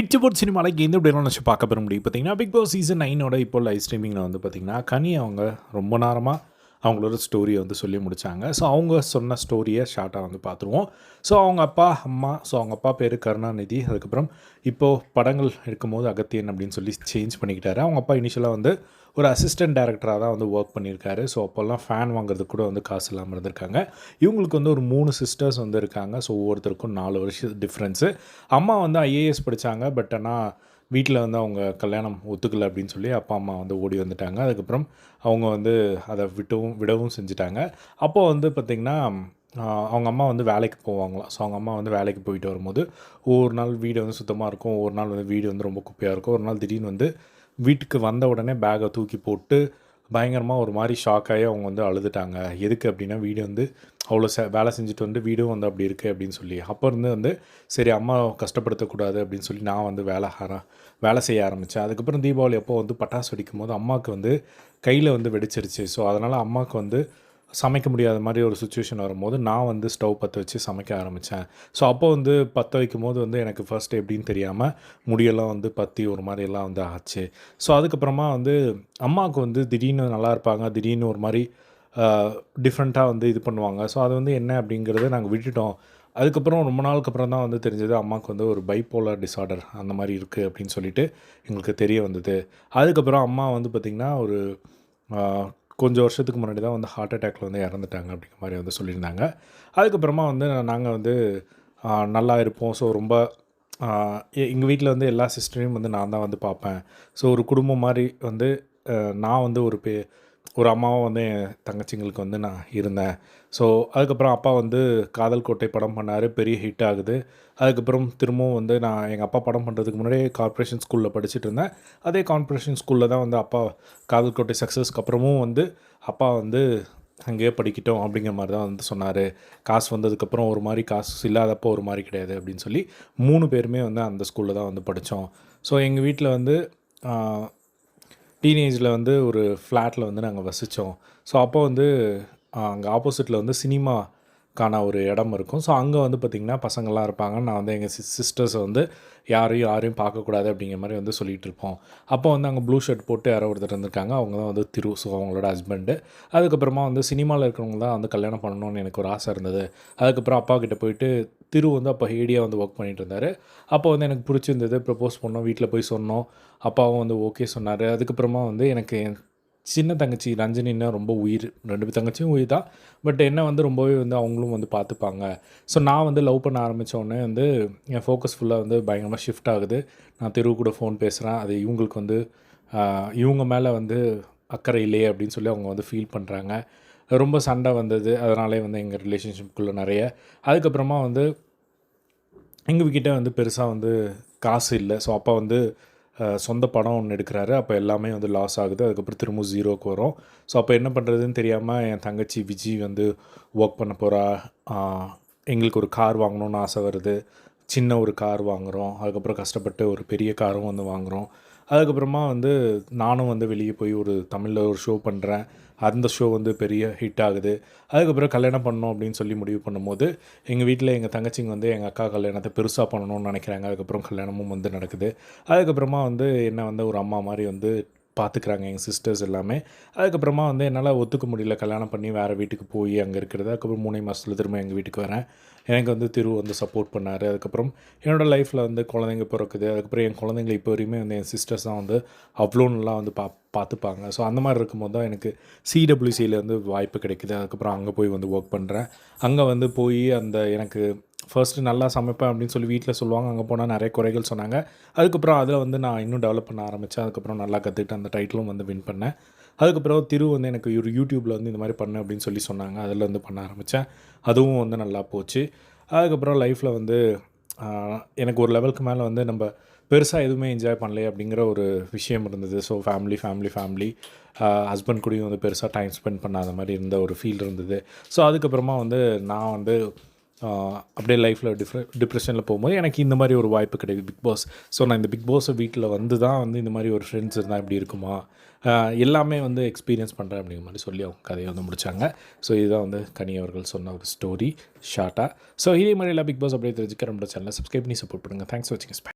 எட்டுபோர்ட் சினிமாவில் எந்த இப்படி நினச்சி பார்க்க பெற முடியும். பார்த்தீங்கன்னா பிக் பாஸ் சீசன் நைனோட இப்போ லைவ் ஸ்ட்ரீமிங்கில் வந்து பார்த்தீங்கன்னா கனி அவங்க ரொம்ப நேரமாக அவங்களோட ஸ்டோரியை வந்து சொல்லி முடித்தாங்க ஸோ அவங்க சொன்ன ஸ்டோரியை ஷார்ட்டாக வந்து பார்த்துருவோம் ஸோ அவங்க அப்பா அம்மா ஸோ அவங்க அப்பா பேர் கருணாநிதி. அதுக்கப்புறம் இப்போது படங்கள் எடுக்கும்போது அகத்தியன் அப்படின்னு சொல்லி சேஞ்ச் பண்ணிக்கிட்டாரு. அவங்க அப்பா இனிஷியலாக வந்து ஒரு அசிஸ்டன்ட் டேரக்டராக தான் வந்து ஒர்க் பண்ணியிருக்காரு. ஸோ அப்போல்லாம் ஃபேன் வாங்குறதுக்கு கூட வந்து காசு இல்லாமல் இருந்திருக்காங்க. இவங்களுக்கு வந்து ஒரு மூணு சிஸ்டர்ஸ் வந்து இருக்காங்க. ஸோ ஒவ்வொருத்தருக்கும் நாலு வருஷம் டிஃப்ரென்ஸு அம்மா வந்து ஐஏஎஸ் படித்தாங்க பட் ஆனால் வீட்டில் வந்து அவங்க கல்யாணம் ஒத்துக்கலை அப்படின்னு சொல்லி அப்பா அம்மா வந்து ஓடி வந்துட்டாங்க. அதுக்கப்புறம் அவங்க வந்து அதை விட்டவும் விடவும் செஞ்சுட்டாங்க. அப்போது வந்து பார்த்திங்கன்னா அவங்க அம்மா வந்து வேலைக்கு போவாங்களாம். ஸோ அவங்க அம்மா வந்து வேலைக்கு போயிட்டு வரும்போது ஒவ்வொரு நாள் வீடு வந்து சுத்தமாக இருக்கும். ஒவ்வொரு நாள் வந்து வீடு வந்து ரொம்ப குப்பையாக இருக்கும். ஒரு நாள் திடீர்னு வந்து வீட்டுக்கு வந்த உடனே பேக்கை தூக்கி போட்டு பயங்கரமாக ஒரு மாதிரி ஷாக் ஆகி அவங்க வந்து அழுதுட்டாங்க. எதுக்கு அப்படின்னா வீடு வந்து அவ்வளோ சே வேலை செஞ்சுட்டு வந்து வீடும் வந்து அப்படி இருக்குது அப்படின்னு சொல்லி. அப்போ இருந்து வந்து சரி அம்மா கஷ்டப்படுத்தக்கூடாது அப்படின்னு சொல்லி நான் வந்து வேலை ஆர வேலை செய்ய ஆரம்பித்தேன் அதுக்கப்புறம் தீபாவளி அப்போ வந்து பட்டாசு வெடிக்கும் போது அம்மாவுக்கு வந்து கையில் வந்து வெடிச்சிருச்சு. ஸோ அதனால் அம்மாவுக்கு வந்து சமைக்க முடியாத மாதிரி ஒரு சுச்சுவேஷன் வரும்போது நான் வந்து ஸ்டவ் பற்ற வச்சு சமைக்க ஆரம்பித்தேன் ஸோ அப்போ வந்து பற்ற வைக்கும் போது வந்து எனக்கு ஃபர்ஸ்ட் எப்படின்னு தெரியாமல் முடியெல்லாம் வந்து பற்றி ஒரு மாதிரி எல்லாம் வந்து ஆச்சு. ஸோ அதுக்கப்புறமா வந்து அம்மாவுக்கு வந்து திடீர்னு நல்லா இருப்பாங்க திடீர்னு ஒரு மாதிரி டிஃப்ரெண்ட்டாக வந்து இது பண்ணுவாங்க. ஸோ அது வந்து என்ன அப்படிங்கிறத நாங்கள் விட்டுட்டோம். அதுக்கப்புறம் ரொம்ப நாளுக்கு அப்புறம் தான் வந்து தெரிஞ்சது அம்மாவுக்கு வந்து ஒரு பைப்போலர் டிஸார்டர் அந்த மாதிரி இருக்குது அப்படின்னு சொல்லிட்டு எங்களுக்கு தெரிய வந்தது. அதுக்கப்புறம் அம்மா வந்து பார்த்திங்கன்னா ஒரு கொஞ்சம் வருஷத்துக்கு முன்னாடி தான் வந்து ஹார்ட் அட்டாக்ல வந்து இறந்துட்டாங்க அப்படிங்கிற மாதிரி வந்து சொல்லியிருந்தாங்க. அதுக்கப்புறமா வந்து நாங்கள் வந்து நல்லா இருப்போம். ஸோ ரொம்ப எங்கள் வீட்டில் வந்து எல்லா சிஸ்டரையும் வந்து நான் தான் வந்து பார்ப்பேன். ஸோ ஒரு குடும்பம் மாதிரி வந்து நான் வந்து ஒரு பே ஒரு அம்மாவும் வந்து என் தங்கச்சிங்களுக்கு வந்து நான் இருந்தேன். ஸோ அதுக்கப்புறம் அப்பா வந்து காதல் கோட்டை படம் பண்ணார் பெரிய ஹிட் ஆகுது. அதுக்கப்புறம் திரும்பவும் வந்து நான் எங்கள் அப்பா படம் பண்ணுறதுக்கு முன்னாடியே கார்ப்பரேஷன் ஸ்கூலில் படிச்சுட்டு இருந்தேன். அதே கார்ப்பரேஷன் ஸ்கூலில் தான் வந்து அப்பா காதல் கோட்டை சக்ஸஸ்க்கு அப்புறமும் வந்து அப்பா வந்து அங்கேயே படிக்கட்டும் அப்படிங்கிற மாதிரி தான் வந்து சொன்னார். காசு வந்ததுக்கப்புறம் ஒரு மாதிரி காசு இல்லாதப்போ ஒரு மாதிரி கிடையாது அப்படின்னு சொல்லி மூணு பேருமே வந்து அந்த ஸ்கூலில் தான் வந்து படித்தோம் ஸோ எங்கள் வீட்டில் வந்து டீனேஜில் வந்து ஒரு ஃப்ளாட்டில் வந்து நாங்கள் வசித்தோம் ஸோ அப்போ வந்து அங்கே ஆப்போசிட்டில் வந்து சினிமாக்கான ஒரு இடம் இருக்கும். ஸோ அங்கே வந்து பார்த்திங்கன்னா பசங்கள்லாம் இருப்பாங்க. நான் வந்து எங்கள் சிஸ் சிஸ்டர்ஸை வந்து யாரையும் யாரையும் பார்க்கக்கூடாது அப்படிங்கிற மாதிரி வந்து சொல்லிகிட்டு இருப்போம். அப்போ வந்து அங்கே ப்ளூ ஷர்ட் போட்டு யாரோ ஒருத்தர் இருந்திருக்காங்க. அவங்க தான் வந்து திரு ஸோ அவங்களோட ஹஸ்பண்டு அதுக்கப்புறமா வந்து சினிமாவில் இருக்கிறவங்க தான் வந்து கல்யாணம் பண்ணணும்னு எனக்கு ஒரு ஆசை இருந்தது. அதுக்கப்புறம் அப்பா கிட்டே போயிட்டு திரு வந்து அப்போ ஹேடியாக வந்து ஒர்க் பண்ணிகிட்டு இருந்தார் அப்போ வந்து எனக்கு பிடிச்சிருந்தது. ப்ரப்போஸ் பண்ணோம். வீட்டில் போய் சொன்னோம். அப்பாவும் வந்து ஓகே சொன்னார். அதுக்கப்புறமா வந்து எனக்கு என் சின்ன தங்கச்சி ரஞ்சினின்னா ரொம்ப உயிர். ரெண்டு பேர் தங்கச்சியும் உயிர் தான் பட் என்ன வந்து ரொம்பவே வந்து அவங்களும் வந்து பார்த்துப்பாங்க ஸோ நான் வந்து லவ் பண்ண ஆரம்பிச்ச உடனே வந்து என் ஃபோக்கஸ் ஃபுல்லாக வந்து பயங்கரமாக ஷிஃப்ட் ஆகுது. நான் தெரு கூட ஃபோன் பேசுகிறேன் அது இவங்களுக்கு வந்து இவங்க மேலே வந்து அக்கறை இல்லையே அப்படின்னு சொல்லி அவங்க வந்து ஃபீல் பண்ணுறாங்க ரொம்ப சண்டை வந்தது. அதனாலே வந்து எங்கள் ரிலேஷன்ஷிப்புக்குள்ளே நிறைய. அதுக்கப்புறமா வந்து எங்கள்கிட்ட வந்து பெருசாக வந்து காசு இல்லை. ஸோ அப்பா வந்து சொந்த படம் ஒன்று எடுக்கிறாரு. அப்போ எல்லாமே வந்து லாஸ் ஆகுது. அதுக்கப்புறம் திரும்ப ஜீரோக்கு வரும். ஸோ அப்போ என்ன பண்ணுறதுன்னு தெரியாமல் என் தங்கச்சி விஜி வந்து ஒர்க் பண்ண போகிறா எங்களுக்கு ஒரு கார் வாங்கணும்னு ஆசை வருது. சின்ன ஒரு கார் வாங்குகிறோம் அதுக்கப்புறம் கஷ்டப்பட்டு ஒரு பெரிய காரும் வந்து வாங்குகிறோம் அதுக்கப்புறமா வந்து நானும் வந்து வெளியே போய் ஒரு தமிழில் ஒரு ஷோ பண்ணுறேன் அந்த ஷோ வந்து பெரிய ஹிட் ஆகுது. அதுக்கப்புறம் கல்யாணம் பண்ணணும் அப்படின்னு சொல்லி முடிவு பண்ணும்போது எங்கள் வீட்டில் எங்கள் தங்கச்சிங்க வந்து எங்கள் அக்கா கல்யாணத்தை பெருசாக பண்ணணும்னு நினைக்கிறாங்க. அதுக்கப்புறம் கல்யாணமும் வந்து நடக்குது. அதுக்கப்புறமா வந்து என்ன வந்து ஒரு அம்மா மாதிரி வந்து பார்த்துக்கிறாங்க எங்கள் சிஸ்டர்ஸ் எல்லாமே. அதுக்கப்புறமா வந்து என்னால் ஒத்துக்க முடியல. கல்யாணம் பண்ணி வேறு வீட்டுக்கு போய் அங்கே இருக்கிறது. அதுக்கப்புறம் மூணு மாதத்தில் திரும்ப எங்கள் வீட்டுக்கு வரேன். எனக்கு வந்து திரு வந்து சப்போர்ட் பண்ணார். அதுக்கப்புறம் என்னோடய லைஃப்பில் வந்து குழந்தைங்க பிறக்குது. அதுக்கப்புறம் என் குழந்தைங்களை இப்போ வரையுமே வந்து என் சிஸ்டர்ஸ் தான் வந்து அவ்வளோ நல்லா வந்து பா பார்த்துப்பாங்க ஸோ அந்த மாதிரி இருக்கும்போது தான் எனக்கு சிடபிள்யூசியில் வந்து வாய்ப்பு கிடைக்குது. அதுக்கப்புறம் அங்கே போய் வந்து ஒர்க் பண்ணுறேன் அங்கே வந்து போய் அந்த எனக்கு ஃபர்ஸ்ட்டு நல்லா சமைப்பேன் அப்படின்னு சொல்லி வீட்டில் சொல்லுவாங்க. அங்கே போனால் நிறைய குறைகள் சொன்னாங்க. அதுக்கப்புறம் அதில் வந்து நான் இன்னும் டெவலப் பண்ண ஆரம்பித்தேன் அதுக்கப்புறம் நல்லா கற்றுக்கிட்டு அந்த டைட்டிலும் வந்து வின் பண்ணேன். அதுக்கப்புறம் திரு வந்து எனக்கு ஒரு யூடியூப்பில் வந்து இந்த மாதிரி பண்ணு அப்படின்னு சொல்லி சொன்னாங்க. அதில் வந்து பண்ண ஆரம்பித்தேன் அதுவும் வந்து நல்லா போச்சு. அதுக்கப்புறம் லைஃப்பில் வந்து எனக்கு ஒரு லெவலுக்கு மேலே வந்து நம்ம பெருசாக எதுவுமே என்ஜாய் பண்ணலையே அப்படிங்கிற ஒரு விஷயம் இருந்தது. So family family family husband கூடயும் வந்து பெருசாக டைம் ஸ்பெண்ட் பண்ணாத மாதிரி இருந்த ஒரு ஃபீல் இருந்தது. ஸோ அதுக்கப்புறமா வந்து நான் வந்து அப்படியே லைஃப்பில் டிஃப்ரெ டிப்ரெஷனில் போகும்போது எனக்கு இந்த மாதிரி ஒரு வாய்ப்பு கிடைக்குது. பிக் பாஸ் ஸோ நான் இந்த பிக் பாஸை வீட்டில் வந்து தான் வந்து இந்த மாதிரி ஒரு ஃப்ரெண்ட்ஸ் இருந்தால் இப்படி இருக்குமா? எல்லாமே வந்து எக்ஸ்பீரியன்ஸ் பண்ணுறேன் அப்படிங்கிற மாதிரி சொல்லி அவங்க கதையை வந்து முடிச்சாங்க. ஸோ இதுதான் வந்து கனி அவர்கள் சொன்ன ஒரு ஸ்டோரி ஷார்ட்டாக ஸோ இதே மாதிரி எல்லாம் பிக் பாஸ் அப்படியே தெரிஞ்சுக்க நம்ம சேனலை சப்ஸ்கிரைப் பண்ணி சப்போர்ட் பண்ணுங்கள் தேங்க்ஸ் வாட்சிங்